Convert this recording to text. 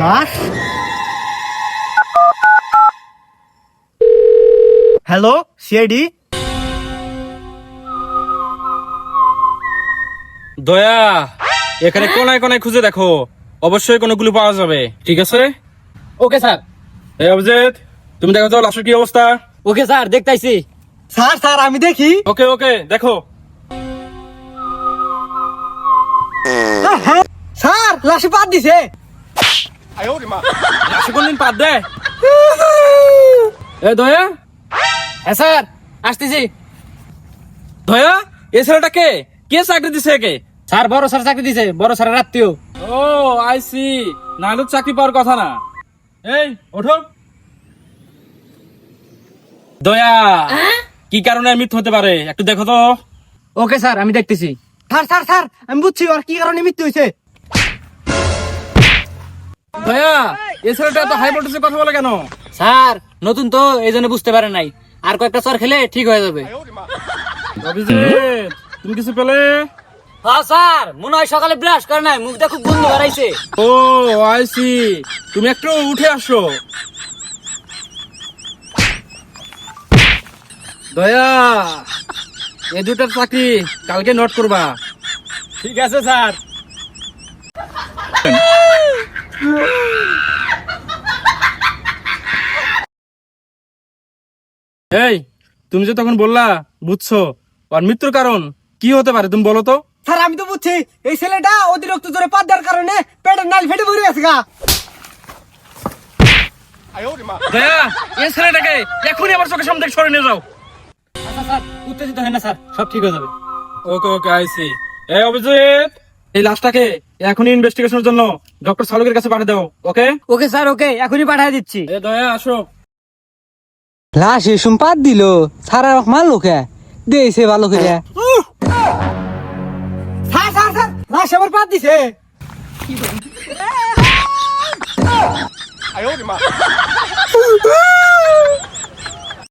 লাশ hello CID? দয়া এখানে কোনায় কোনায় খুঁজে দেখো। অবশ্যই কোনো গুলো পাওয়া যাবে ঠিক আছে? Okay sir. এই অভিজিৎ তুমি দেখো তো লাশের কি অবস্থা? ওকে স্যার দেখতাইছি। স্যার স্যার আমি দেখি। ওকে ওকে দেখো। হ্যাঁ। স্যার লাশে বাদ দিছে। কোনদিন পাত দে। এ দয়া? হ্যাঁ স্যার আসতেছি। দয়া এ ছেলেটা কে? কে চাকরি দিছে একে? স্যার বড় স্যার চাকরি দিছে বড় স্যারের আত্মীয়। ও আই নাহলে চাকরি পাওয়ার কথা না। এই ওঠো। দয়া কি কারণে মৃত্যু হতে পারে? একটু দেখো তো। ওকে স্যার আমি দেখতেছি। স্যার স্যার স্যার আমি বুঝছি ওর কি কারণে মৃত্যু হয়েছে? দয়া এ ছেলেটা তো হাই ভোল্টেজে কথা বলে কেন? স্যার নতুন তো এই জন্য বুঝতে পারে নাই। আর কয়েকটা চর খেলে ঠিক হয়ে যাবে। তুমি কিছু পেলে? হ্যাঁ স্যার মনে হয় সকালে ব্রাশ করে নাই মুখটা খুব বন্ধ বাড়াইছে ও আই তুমি একটু উঠে আসো। দয়া এই দুটার চাকরি কালকে নোট করবা। ঠিক আছে স্যার। এই তুমি যে তখন বললা বুঝছ? আর মৃত্যুর কারণ কি হতে পারে তুমি বলো তো? স্যার আমি তো বুঝছি। এই ছেলেটা অতিরিক্ত জোরে পাত দেওয়ার কারণে পেটের নাল ফেটে পড়ে গেছে গা। দয়া এই ছেলেটাকে এখনই আবার চোখের সামনে থেকে সরে নিয়ে যাও। আচ্ছা স্যার উত্তেজিত হয় না স্যার সব ঠিক হয়ে যাবে। ওকে ওকে আইসি। এই অভিজিৎ! এই লাশটাকে এখনই ইনভেস্টিগেশনের জন্য ডক্টর সালুকের কাছে পাঠিয়ে দাও ওকে? ওকে স্যার ওকে এখনই পাঠিয়ে দিচ্ছি। এ দয়া আসো। লাশ এসম পাত দিল সারা মারলো কে দেইছে ভালো করে। লাশ আবার পাত দিছে।